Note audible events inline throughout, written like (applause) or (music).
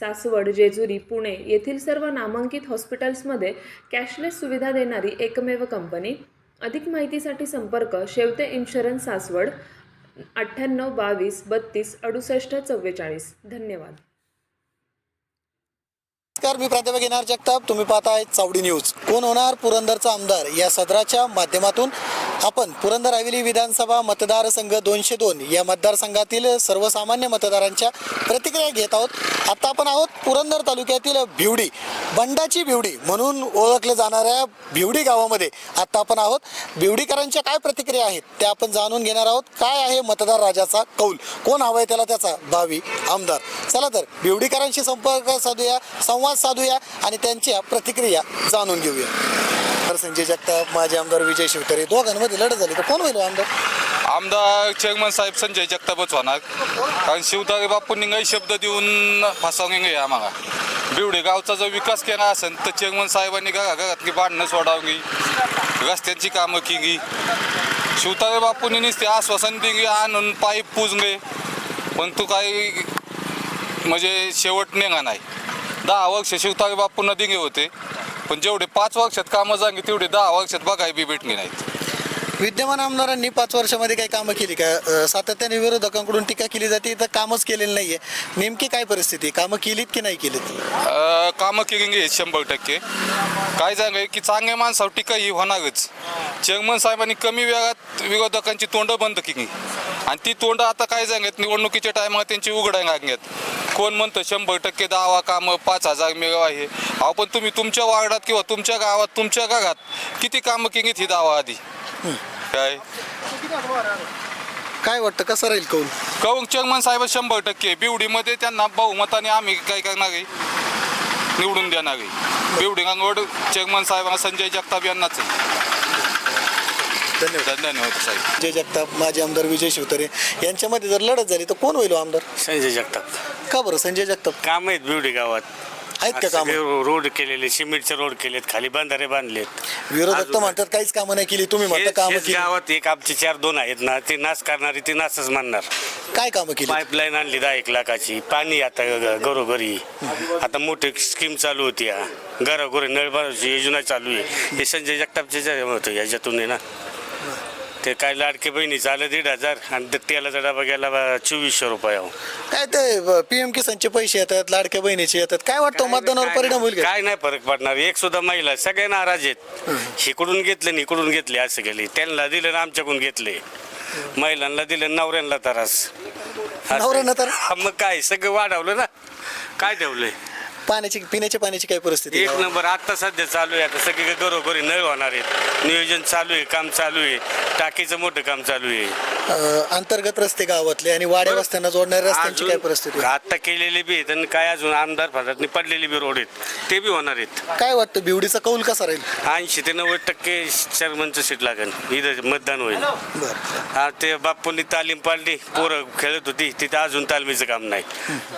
सासवड जेजुरी पुणे येथील सर्व नामांकित हॉस्पिटल्समध्ये कॅशलेस सुविधा देणारी एकमेव कंपनी. अधिक माहितीसाठी संपर्क शेवते इन्शुरन्स सासवड अठ्ठ्याण्णव बावीस बत्तीस अडुसष्ट चव्वेचाळीस. धन्यवाद. नमस्कार मी प्राध्यापक येणार जगताप. तुम्ही पाहताय चावडी न्यूज. कोण होणार पुरंदरचा आमदार या सदराच्या माध्यमातून? आपण पुरंदर हवेली विधानसभा मतदारसंघ दोनशे दोन या मतदारसंघातील सर्वसामान्य मतदारांच्या प्रतिक्रिया घेत आहोत. आता आपण आहोत पुरंदर तालुक्यातील भिवडी बंडाची भिवडी म्हणून ओळखले जाणाऱ्या भिवडी गावामध्ये. आता आपण आहोत भिवडीकरांच्या काय प्रतिक्रिया आहेत त्या आपण जाणून घेणार आहोत. काय आहे मतदार राजाचा कौल? कोण हवाय त्याला त्याचा भावी आमदार? चला तर भिवडीकरांशी संपर्क साधूया संवाद साधूया आणि त्यांच्या प्रतिक्रिया जाणून घेऊया. तर संजय जगताप माजी आमदार विजय शिवतरे दोघांमध्ये लढत झाली. तर कोण होईल हो आमदार? आमदार चेअरमन साहेब संजय जगतापच होणार. कारण शिवतारे बापूंनी काही शब्द देऊन फसवणे नाही आम्हाला. बिवडे गावचा जर विकास केला असेल तर चेअरमन साहेबांनी घरा घरातली भांडणं सोडावली रस्त्यांची कामं केली. शिवतारे बापूंनी नुसते आश्वासन दिली आणून पाईप पुजले. पण तू काही म्हणजे शेवट निघा नाही. दहा वर्ष शिवतारे बापूंना दिले होते. पण जेवढे पाच वर्षात कामं झाली तेवढे दहा वर्षात बघाय बी भेटली नाहीत. विद्यमान आमदारांनी पाच वर्षामध्ये काही कामं केली का? अं, सातत्याने विरोधकांकडून टीका केली जाते तर कामच केलेलं नाहीये. नेमकी काय परिस्थिती? कामं केलीत की नाही केलीत? अ, कामं केली आहेत शंभर टक्के. काय झालं की चांगल्या माणसावर टीका ही होणारच. चेअरमन साहेबांनी कमी वेळात विरोधकांची तोंडं बंद केली. आणि ती तोंड आता काय सांगत निवडणुकीच्या टायमाला त्यांची उघडाय लागण्यात कोण म्हणतं शंभर टक्के दहा कामं पाच हजार मिळव आहे. अहो पण तुम्ही तुमच्या वार्डात किंवा तुमच्या गावात तुमच्या घरात किती कामं केलीत ही दावा आधी? काय? काय वाटतं कसं राहील कौल? कौंग चेअरमन साहेब शंभर टक्के. बिवडीमध्ये त्यांना बहुमताने आम्ही काय करणार आहे? निवडून देणार आहे. बिवडी गंगवड चेअरमन साहेब संजय जगताप यांनाच आहे. धन्यवाद. धन्यवाद साहेब. संजय जगताप माजी आमदार विजय शिवतरे. यांच्यामध्ये जर लढत झाली तर कोण होईल हो आमदार? संजय जगताप. का बरं? संजय जगताप. काम आहेत बिवडी गावात. आहेत का सगळे कामं? रोड केलेले सिमेंटचे रोड केलेत खाली बंधारे बांधलेत. विरोधक तर म्हणतात काहीच कामं नाही केली तुम्ही म्हणता हेच- कामं हेच केली. गावात एक आमचे चार दोन आहेत ना ते नाश करणारी ते नाशच मानणार. काय कामं केली? पाईपलाईन आणली दहा एक लाखाची पाणी आता ग- घरोघरी. आता मोठी स्कीम चालू होती हा. घरोघरी नळ बांधायची योजना चालू आहे. हे संजय जगतापचे जे होतं याच्यातून आहे ना. ते काय लाडके बहिणीचं आलं दीड हजार आणि तेलाचा डबा गेला बा चोवीसशे रुपयावर काय ते पीएम किसानचे पैसे येतात लाडक्या बहिणीचे येतात. काय वाटतं मतदानावर परिणाम होईल का? काय नाही फरक पडणार. एक सुद्धा महिला सगळे नाराज आहेत. इकडून घेतले आणि इकडून घेतले असं गेले. त्यांना दिलं आणि आमच्याकडून घेतले. महिलांना दिलं नवऱ्यांना त्रास. नवऱ्यांना तर- हा, मग काय सगळं वाढवलं ना? काय ठेवलंय? पाण्याची पिण्याच्या पाण्याची काय परिस्थिती एक? नंबर आता सध्या चालू आहे. आता सगळीकडे घरोघरी नळ होणार आहेत. नियोजन चालू आहे काम चालू आहे. टाकीचं मोठं काम चालू आहे. अं, अंतर्गत रस्ते गावातले आणि वाड्या वस्त्यांना जोडणाऱ्या रस्त्यांची काय परिस्थिती? आता केलेले बी आहेत आणि काय अजून आमदार फटातनी पडलेले बी रोड आहेत. ते बी होणार आहेत. काय वाटतं बिवडीचा कौल कसा राहील? ऐंशी ते नव्वद टक्के चेअरमनचं सीट लागेल. इथं मतदान होईल. बरं. हा ते बापूंनी तालीम पाडली पोरं खेळत होती. तिथं अजून तालमीचं काम नाही.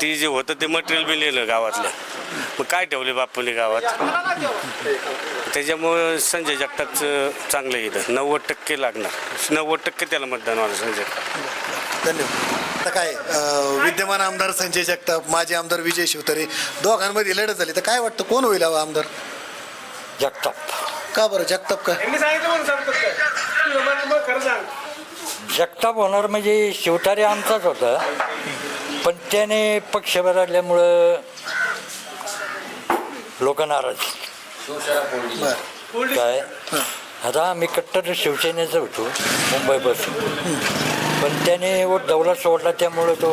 ती जे होतं ते मटेरियल बी लिहिलं गावातलं. मग काय ठेवले बापूंनी गावात? त्याच्यामुळं संजय जगतापचं चांगलं इथं. नव्वद टक्के लागणार. नव्वद टक्के त्याला मतदान होणार संजय धन्यवाद. आता काय अं, विद्यमान आमदार संजय जगताप माजी आमदार विजय शिवतरे दोघांमध्ये लढत झाली. तर काय वाटतं कोण होईल हवा आमदार? जगताप. का बरं जगताप का? जगताप होणार म्हणजे शिवतारे आमचाच होता. पण त्याने पक्ष बदलल्यामुळं लोक नाराज. बरं. काय? आता आम्ही कट्टर शिवसेनेचं होतो मुंबईपासून. पण त्याने दौला सोडला त्यामुळं तो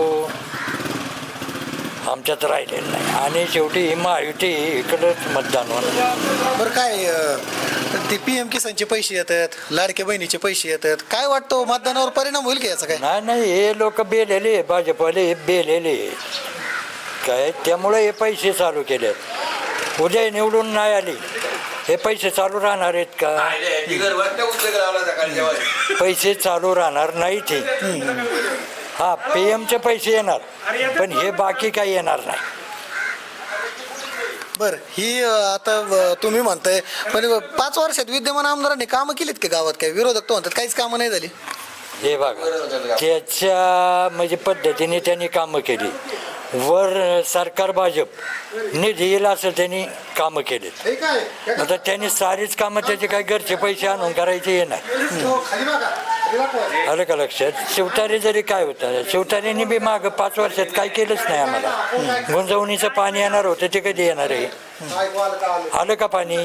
आमच्यात राहिलेला नाही. आणि शेवटी ही महायुती इकडंच मतदान होणार. बरं काय अं, ते पी एम किसानचे पैसे येतात लाडक्या बहिणीचे पैसे येतात. काय वाटतं मतदानावर परिणाम होईल का याचा काय? नाही नाही हे लोक बेलेले भाजपवाले हे बेलेले. काय? त्यामुळे हे पैसे चालू केलेत. उद्या निवडून नाही आली. हे पैसे चालू राहणार आहेत का? पैसे चालू राहणार नाही ते हा पी एमचे पैसे येणार पण हे बाकी काही येणार नाही. बरं ही अ, आता अ, तुम्ही म्हणताय पण पाच वर्षात विद्यमान आमदारांनी कामं केलीत का गावात काय? विरोधक तो म्हणतात काहीच कामं नाही झाली. हे बघा त्याच्या म्हणजे पद्धतीने त्यांनी कामं केली. वर सरकार भाजप. निधी येईल असं त्यांनी कामं केलीत. आता त्यांनी सारीच कामं त्याचे काही घरचे पैसे आणून करायचे येणार आलं का लक्षात? शिवतारे जरी काय होतं शिवतारेने बी मागं पाच वर्षात काय केलंच नाही आम्हाला. गुंजवणीचं पाणी येणार होतं ते कधी येणार आहे? आलं? का पाणी?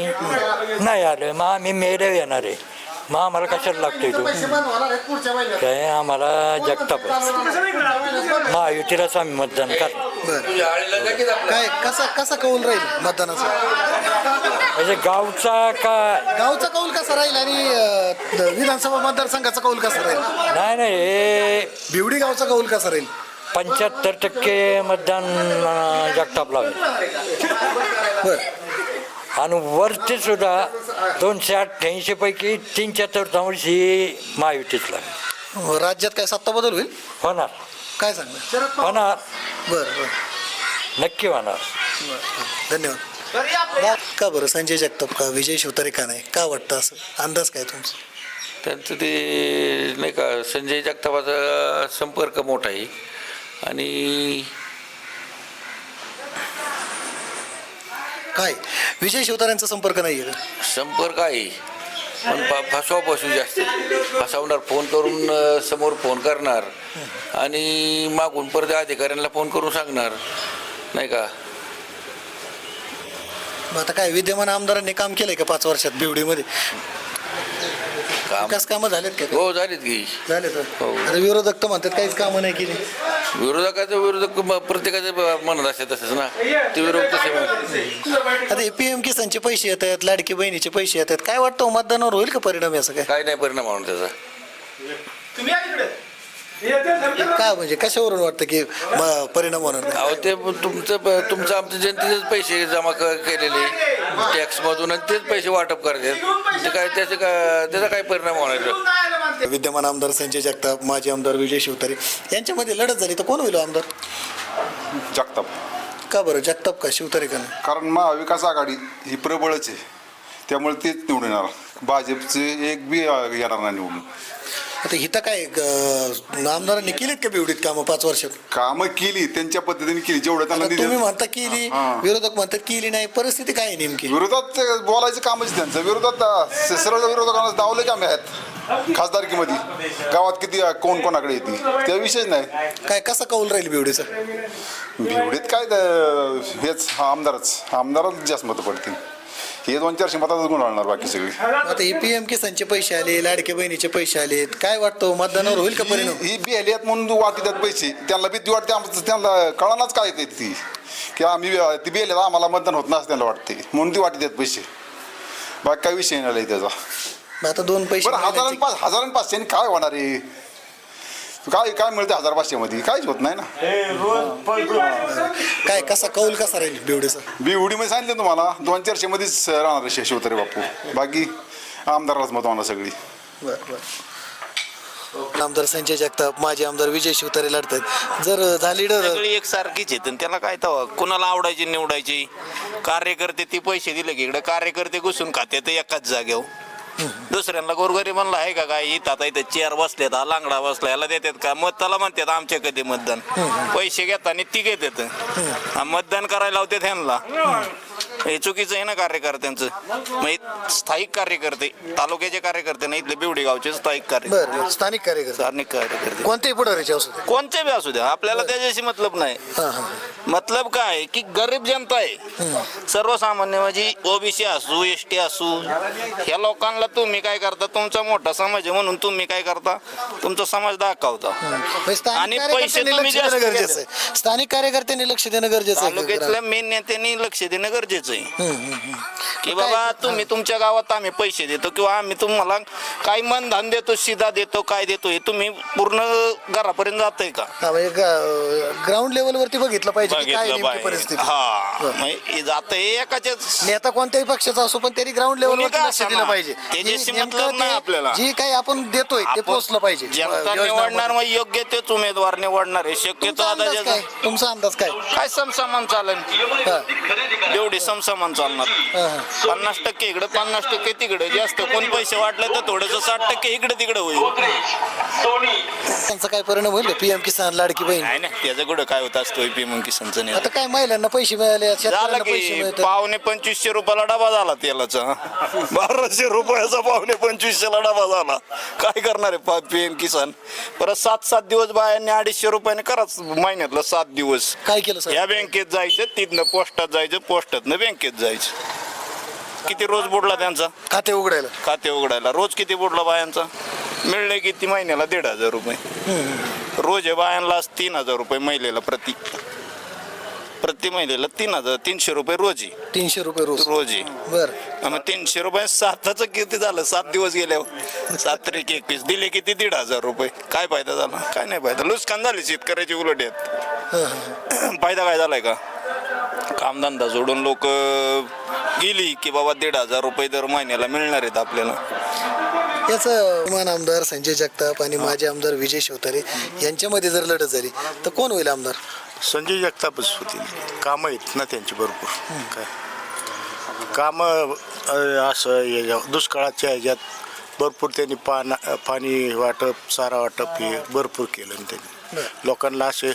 नाही आलं. मग आम्ही मेरे येणार आहे. मग आम्हाला कशाला लागतोय तो? काय आम्हाला जगताप. महायुतीलाच आम्ही मतदान कर. काय कसा कसा कौल राहील मतदानाचा? म्हणजे गावचा का गावचा कौल कसा राहील आणि अ, विधानसभा मतदारसंघाचा कौल कसा राहील? नाही नाही हे भिवडी गावचा कौल कसा राहील? पंच्याहत्तर टक्के मतदान अं, जगतापला होईल बरं. आणि वरती सुद्धा दोनशे अठ्ठ्याऐंशी पैकी तीनशे चौथांश ही महायुतीतला राज्यात काय सत्ता बदल होईल? होणार. काय सांगणार? होणार. बरं बरं. नक्की होणार. धन्यवाद. का बरं संजय जगताप का विजय शिवतारे का नाही? का वाटतं असं? अंदाज काय तुमचा? त्यांचं ते नाही का संजय जगतापाचा संपर्क मोठा आहे. आणि काय? विजय शिवतारेंचा संपर्क नाही आहे का? संपर्क आहे. पण फ फसवापासून जास्त. फसवणार फोन करून अ, समोर फोन करणार. आणि मागून परत अधिकाऱ्यांना फोन करून सांगणार. नाही का? मग आता काय विद्यमान आमदारांनी काम केलंय का पाच वर्षात बिवडीमध्ये? काम विकास कामं झालेत का? हो झालीत की. झाले तर हो. आता विरोधक तर म्हणतात काहीच कामं नाही केली. विरोधकाचं विरोधक प्रत्येकाचं म्हणत असते तसंच ना? ते विरोध तसे. आता हे पी एम किसानचे पैसे येत आहेत लाडकी बहिणीचे पैसे येत आहेत काय वाटतं हो, मतदानावर होईल का परिणाम याचा काय? काय नाही परिणाम म्हणून त्याचा. काय म्हणजे कशावरून वाटतं की म- परिणाम होणार नाही? अहो ते तुमचं तुमचं आमच्या जनतेचेच पैसे जमा क- केलेले. टॅक्समधून आणि तेच पैसे वाटप करतात. ते काय त्याचे काय त्याचा काय परिणाम होणार विद्यमान आमदार संजय जगताप माजी आमदार विजय शिवतारे यांच्यामध्ये लढत झाली. तर कोण होईल हो आमदार? जगताप. का बरं? जगताप का शिवतारे का नाही? कारण महाविकास आघाडी ही प्रबळच आहे. त्यामुळे तेच निवडून येणार. भाजपचे एक बी अं, येणार नाही निवडून. आता इथं काय ग- आमदारांनी केलीत का बिवडीत कामं पाच वर्षात? कामं केली त्यांच्या पद्धतीने केली. जेवढं त्यांना आता तुम्ही म्हणता केली हा. विरोधक म्हणतात केली नाही. परिस्थिती काय आहे नेमकी? विरोधात ते बोलायचं कामच त्यांचं. विरोधात अं, सरळ विरोधकांना दावले कामे आहेत. खासदारकीमध्ये. गावात किती कोण कोणाकडे येते? त्या विषयच नाही. काय कसा कौल राहील बिवडीचा? भिवडीत काय ते- हेच आमदारच. आमदारच जास्त मतं पडतील. हे दोन चारशे मतातच गुंडाळणार बाकी सगळी. आता हे पी एम किसानचे पैसे आले लाडके बहिणीचे पैसे आलेत काय वाटतं मतदानावर होईल का परिणाम? ही बी आहेत म्हणून वाटी त्यात पैसे. त्यांना भीती वाटते आमचं त्यांना कळानाच काय ते ती. की आम्ही ती बी आम्हाला मतदान होत नसतं त्यांना वाटते. म्हणून ती वाटी देत पैसे. बाकी काय विषय नाही त्याचा मग आता दोन पैसे बरं हजार आणि पाच हजार आणि पाचशे काय होणार आहे? काय काय मिळते हजार पाचशे मध्ये काहीच होत नाही ना. काय कसा कौल कसा राहील बिवडीचा बी उडीमध्ये सांगितलं तुम्हाला दोन चारशे मध्येच राहणार आहे शिवतरे बापू. बाकी आमदारालाच मत होणार सगळी. बरं बरं. आमदार संजय जगताप माजी आमदार विजय शिवतारे लढतात जर झाली डर सगळी एक सारखीच आहेत आणि त्याला काय तवा? कुणाला आवडायची निवडायची? कार्यकर्ते ती पैसे दिले की इकडे. कार्यकर्ते घुसून खाते तर एकाच जागेवर. दुसऱ्यांना गोरगरी म्हणलं आहे का काय इथं आता इथं चेअर बसलेत हा लांगडा बसला याला देतात का? मत त्याला म्हणतात आमच्या कधी मतदान? पैसे घेताना ती घेतात हा, मतदान करायला लावते ह्यांना हे चुकीचं आहे ना कार्यकर्त्यांचं. मग स्थायिक कार्यकर्ते तालुक्याचे कार्यकर्ते नाही इथले बिवडी गावचे स्थायिक बरं बरं स्थानिक कार्यकर्ते. स्थानिक कार्यकर्ते. कोणतेही पुढारीचे असू दे. कोणते बी असू द्या आपल्याला त्याच्याशी मतलब नाही. हां हां. मतलब काय की गरीब जनता आहे. सर्वसामान्य म्हणजे ओबीसी असू एस टी असू ह्या लोकांना तुम्ही काय करता? तुमचा मोठा समाज आहे म्हणून तुम्ही काय करता? तुमचा समाज दाखवता. म्हणजे आणि पैसे तुम्ही लक्ष जास्त देणं गरजेचं आहे. स्थानिक कार्यकर्त्यांनी लक्ष देणं गरजेचं आहे. तालुक्यातल्या मेन नेत्यांनी लक्ष देणं गरजेचं आहे. की बाबा तुम्ही तुमच्या गावात आम्ही पैसे देतो किंवा आम्ही तुम्हाला काही मनधान देतो शिदा देतो काय देतो हे तुम्ही पूर्ण घरापर्यंत जातंय का? हा म्हणजे ग्राउंड लेवलवरती बघितलं पाहिजे. पाहिजे की काय बघितलं नेमकी पाहिजे परिस्थिती हा म्हणजे जातं हे एकाच्याच नेता कोणत्याही पक्षाचा असो पण त्यांनी ग्राउंड कोणी लेवलवर का लक्ष दिलं. पाहिजे. त्याच्याशी जी नेमकं मतलब नाही ते- आपल्याला. जी काही आपण देतोय ते आपण पोहोचलं पाहिजे. जनता निवडणार मग योग्य तेच उमेदवार निवडणार आहे. शक्यतो तुमचा आता अंदाज ज्याचं- काय? तुमचा अंदाज काय? काय समसमान चालेल हा, एवढी समसमान चालणार. हा, हा. पन्नास टक्के इकडे पन्नास टक्के तिकडे. जास्त कोण पैसे वाटले तर थोडस साठ टक्के इकडे तिकडे होईल. त्यांचा काय परिणाम होईल पीएम किसान लाडकी बहीण? नाही नाही. त्याचं कुठं काय होत असतो? पीएम किसानचं आता काय महिलांना पैसे मिळाले झालं शेतकऱ्यांना पैसे की मिळतात. पावणे पंचवीसशे रुपयाला डबा झाला तेलाचा. बाराशे रुपयाचा पावणे पंचवीसशेला डबा झाला. काय करणार आहे पीएम किसान? परत सात सात दिवस बायांनी अडीचशे रुपयाने कराच महिन्यातलं सात दिवस. काय केलं या बँकेत जायचं तिथनं पोस्टात जायचं पोस्टातनं बँकेत जायचं. किती रोज बुडला त्यांचा? खाते उघडायला. खाते उघडायला. रोज किती बुडला बायांचा? मिळले किती महिन्याला? दीड हजार रुपये. रोज बायांना तीन हजार रुपये महिलेला प्रति. प्रति महिलेला तीन हजार तीनशे रुपये रोज. तीनशे रुपये रोज. रोज. बर. मग तीनशे रुपये साताचं किती झालं? सात दिवस गेल्यावर सात तरीक एकवीस. दिले किती? दीड हजार रुपये. काय फायदा झाला? काय नाही फायदा. नुकसान झाले शेतकऱ्याची उलट आहेत. (clears throat) फायदा काय झालाय का? कामधंदा सोडून लोक गेली की बाबा दीड हजार रुपये दर महिन्याला मिळणार आहेत आपल्याला. याचं विमान आमदार संजय जगताप आणि माजी आमदार विजय शिवतारे यांच्यामध्ये जर लढत झाली तर कोण होईल आमदार? संजय जगतापच होतील. कामं आहेत ना त्यांची भरपूर. काय? कामं अ, असं याच्या- दुष्काळाच्या ह्याच्यात भरपूर त्यांनी पाना पाणी वाटप चारा वाटप हे भरपूर केलं ना त्यांनी. लोकांना असे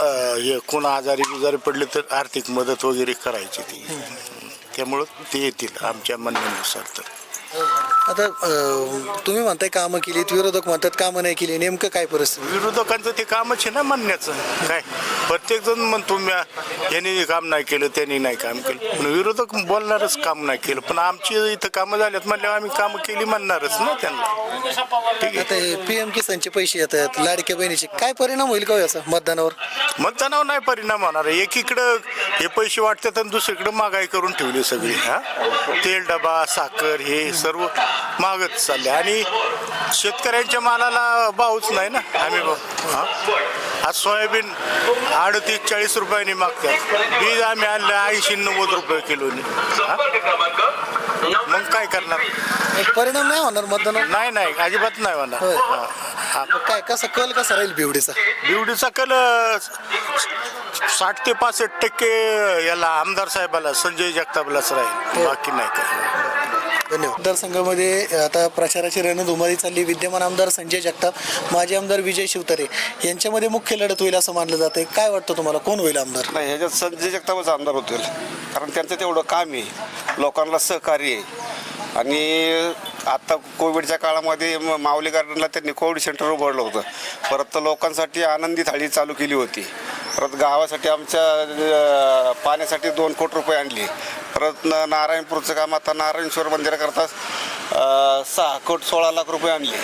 अ, हे कोण आजारी बिजारी पडले तर आर्थिक मदत वगैरे करायची ती. त्यामुळं ते येतील आमच्या म्हणण्यानुसार तर. आता अं, तुम्ही म्हणताय कामं केलीत विरोधक म्हणतात कामं नाही केली नेमकं काय परिस्थिती? विरोधकांचं ते कामच आहे ना म्हणण्याचं काय? प्रत्येक जण म्हणतो मी यांनी काम नाही केलं त्यांनी नाही काम केलं. पण विरोधक बोलणारच काम नाही केलं. पण आमची इथं कामं झाल्यात म्हणल्यावर आम्ही कामं केली म्हणणारच ना त्यांना. ठीक आता आहे हे पीएम किसानचे पैसे येतात लाडक्या बहिणीचे. काय परिणाम होईल का हो याचा मतदानावर? मतदानावर नाही परिणाम होणार. एकीकडं हे पैसे वाटतात आणि दुसरीकडं महागाई करून ठेवली सगळी हा? तेल डबा साखर हे सर्व महागच चालले. आणि शेतकऱ्यांच्या मालाला भावच नाही ना? आम्ही हा? आज सोयाबीन अडतीस चाळीस रुपयांनी मागतात. बीज आम्ही आणलं ऐंशी नव्वद रुपये किलोनी? मग काय करणार? परिणाम नाही होणार मतदानावर? नाही नाही अजिबात नाही होणार. होय. हा. हा. काय कसा कल कसा राहील बिवडीचा? बिवडीचा कल साठ ते पासष्ट टक्के याला आमदार साहेबाला संजय जगतापलाच राहील. बाकी नाही काय. धन्यवाद. मतदारसंघामध्ये आता प्रचाराची रणधुमारी चालली. विद्यमान आमदार संजय जगताप माजी आमदार विजय शिवतरे यांच्यामध्ये मुख्य लढत होईल असं मानलं जाते काय वाटतं तुम्हाला? कोण होईल आमदार? नाही ह्याच्यात संजय जगतापच आमदार होतील. कारण त्यांचं तेवढं काम आहे. लोकांना सहकार्य आहे. आणि आत्ता कोविडच्या काळामध्ये म- माऊली गार्डनला त्यांनी कोविड सेंटर उघडलं होतं. परत तर लोकांसाठी आनंदी थाळी चालू केली होती. परत गावासाठी आमच्या अं, पाण्यासाठी दोन कोटी रुपये आणले. परत नारायणपूरचं काम आता नारायणश्वर मंदिराकरता सहा कोट सोळा लाख रुपये आणले.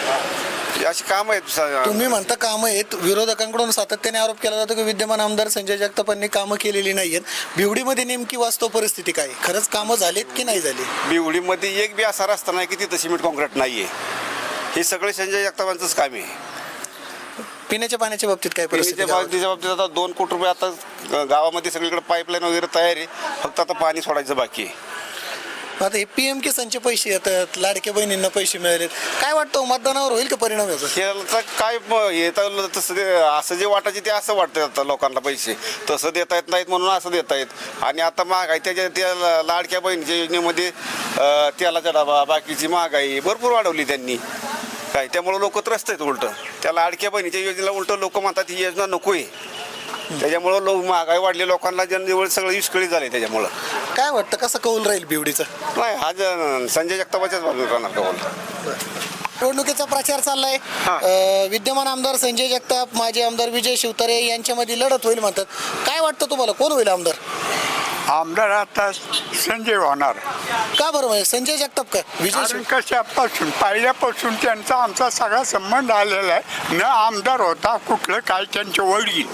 अशी कामं आहेत तुम्ही म्हणता कामं आहेत विरोधकांकडून सातत्याने आरोप केला जातो की विद्यमान आमदार संजय जगतापांनी कामं केलेली नाही आहेत बिवडीमध्ये नेमकी वास्तव परिस्थिती काय? खरंच कामं झालीत की नाही झाली? बिवडीमध्ये एक बी असा रस्ता नाही की तिथं सिमेंट कॉन्क्रीट नाही आहे हे सगळे संजय जगतापांचंच काम आहे. पिण्याच्या पाण्याच्या बाबतीत काय परिस्थिती पिण्याच्या गावात? बाबतीच्या बाबतीत आता दोन कोटी रुपये आता ग- गावामध्ये सगळीकडे पाईपलाईन वगैरे तयार आहे. फक्त आता पाणी सोडायचं बाकी आहे. आता हे पीएम किसानचे पैसे येतात लाडक्या बहिणींना पैसे मिळालेत. काय वाटतं हो, मतदानावर होईल का परिणाम याचा? काय हे तर तसं ते असं जे वाटायचे ते असं वाटतं आता लोकांना पैसे. तसं देता येत नाहीत म्हणून असं देता येत. आणि आता महागाई त्याच्या त्या ल- लाडक्या बहिणीच्या योजनेमध्ये अं, तेलाचा डबा बाकीची महागाई भरपूर वाढवली त्यांनी. काय त्यामुळे लोक त्रस्त आहेत उलट. त्या लाडक्या बहिणीच्या योजनेला उलट लोक म्हणतात ही योजना नको आहे त्याच्यामुळं लोक महागाई वाढली लोकांना जनजीवन सगळं विस्कळीत झाले त्याच्यामुळं. काय वाटतं कसं कौल राहील बिवडीचा? नाही हा ज- संजय जगतापाच्याच बाजूने राहणार का बोल निवडणुकीचा प्रचार चाललाय. अं, विद्यमान आमदार संजय जगताप माजी आमदार विजय शिवतारे यांच्यामध्ये लढत होईल म्हणतात. काय वाटतं तुम्हाला? कोण होईल आमदार? आमदार आता संजय होणार. का बरं म्हणजे संजय जगताप का? विजय कारण शिव- कशापासून? पहिल्यापासून त्यांचा आमचा सगळा संबंध आलेला आहे. न आमदार होता कुठलं काय त्यांचे वडील.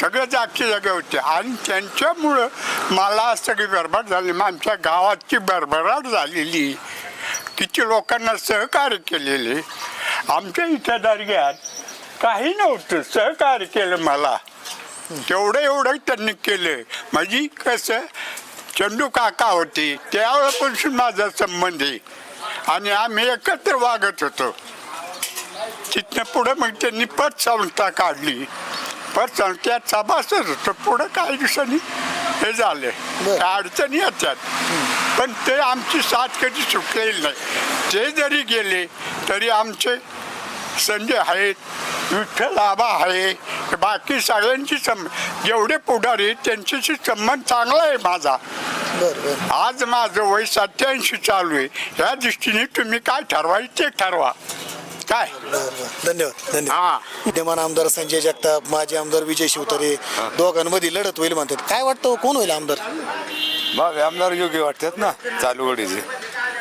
सगळे जागचे जागे होते. आणि त्यांच्यामुळं मला सगळी बरबाद झाली. मग आमच्या गावाची भरभराट झालेली. किती लोकांना सहकार्य केलेले. आमच्या इथं दर्ग्यात काही नव्हतं. सहकार्य केलं मला. तेवढं एवढं त्यांनी केलं. म्हणजे कसं चंदू काका होते त्यावेळेपासून माझा संबंध आहे. आणि आम्ही एकत्र वागत होतो. तिथनं पुढं मग त्यांनी पत संस्था काढली. पत संस्थेत सभासद होतो. पुढं काही दिवसांनी हे झाले. अडचणी येतात. पण ते आमची साथ कधी सुटलेली नाही. ते जरी गेले तरी आमचे संजय आहेत विठ्ठल आबा आहे बाकी सगळ्यांची सं जेवढे पुढारी त्यांच्याशी संबंध चांगला आहे माझा. आज माझं वय सत्याऐंशी चालू आहे. या दृष्टीने तुम्ही काय ठरवायचं ते ठरवा. काय. धन्यवाद धन्यवाद. हा. विद्यमान आमदार संजय जगताप माजी आमदार विजय शिवतरे दोघांमध्ये लढत होईल म्हणतात. काय वाटतं कोण होईल आमदार? मग आमदार योग्य वाटतात ना चालू घडीचे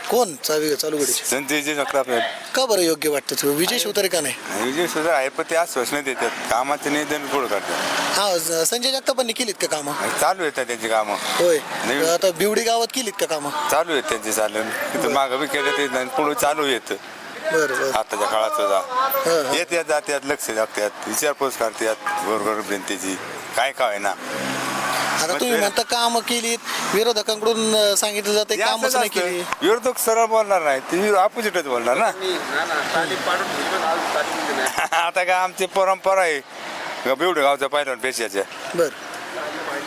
कोण चावी चालू घडीचे जगताप आहेत का बरं योग्य वाटतं? विजय शिवतरे का नाही? विजय सुद्धा आहे पण ते आश्वासनं देतात. कामाचं नियोजन पुढं करतात. हा ज- संजय जगतापांनी केलीत का कामं? चालू आहेत त्यांची कामं. होय. नाही. आता बिवडी गावात केलीत का कामं? चालू आहेत त्यांचे चालून तिथं मागं बी केलं ते पुढे चालू येतं. बरं बरं. आताच्या काळात हं, सुद्धा हं. येत्यात जात्यात लक्ष लागतात विचारपूस करतात गोरगोर जनतेची. काय काय ना? आता मग तुम्ही म्हणता कामं केलीत विरोधकांकडून अं, सांगितलं जाते कामच नाही केली विरोधक सरळ बोलणार नाही ते ऑपोजिटच बोलणार ना? (laughs) आता काय आमची परंपरा आहे. बेवडे गावच्या पहिल्यावर पेशाच्या बरं.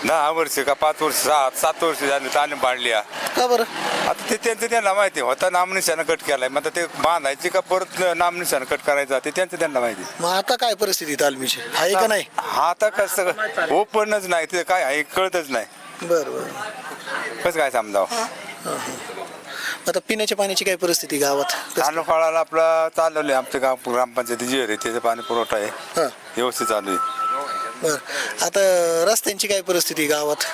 दहा वर्ष का पाच वर्ष सात सात वर्ष झाली तालीम पाडली आहे. का बरं? आता ते त्यांचं त्यांना माहिती होता नामनिशानं कट केलाय. मग आता ते बांधायची का परत नामनिशानं कट करायचं? ते त्यांचं त्यांना माहिती मग आता काय परिस्थिती तालमीची? आहे का नाही? हा आता कसं ओपनच नाही. ते काय आहे कळतच नाही. बरं बरं. कसं काय समजावं? आता पिण्याच्या पाण्याची काय परिस्थिती गावात? कसं- चालू काळाला आपलं चालवलं आमचं गाव ग्रामपंचायती जी आहे त्याचं पाणी पुरवठा आहे. हां. व्यवस्थित चालू आहे. बरं आता रस्त्यांची काय परिस्थिती गावात?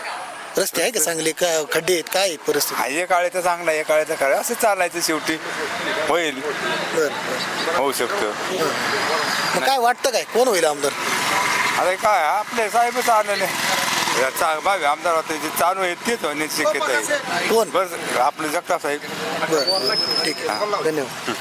रस्ते आहे का चांगले? का खड्डे आहेत? काय आहेत परिस्थिती? हा एक काळाचं चांगला एक काळाचं काय असं चालायचं शेवटी. होईल. बरं बरं. होऊ शकतं. मग काय वाटतं काय? कोण होईल आमदार? आता काय आपले साहेबच आलेले. या चा- आमदार होते जे चालू आहे तेच होण्याची शक्यता आहे. कोण? बस आपले जगताप साहेब. बरं बरं ठीक आहे. धन्यवाद.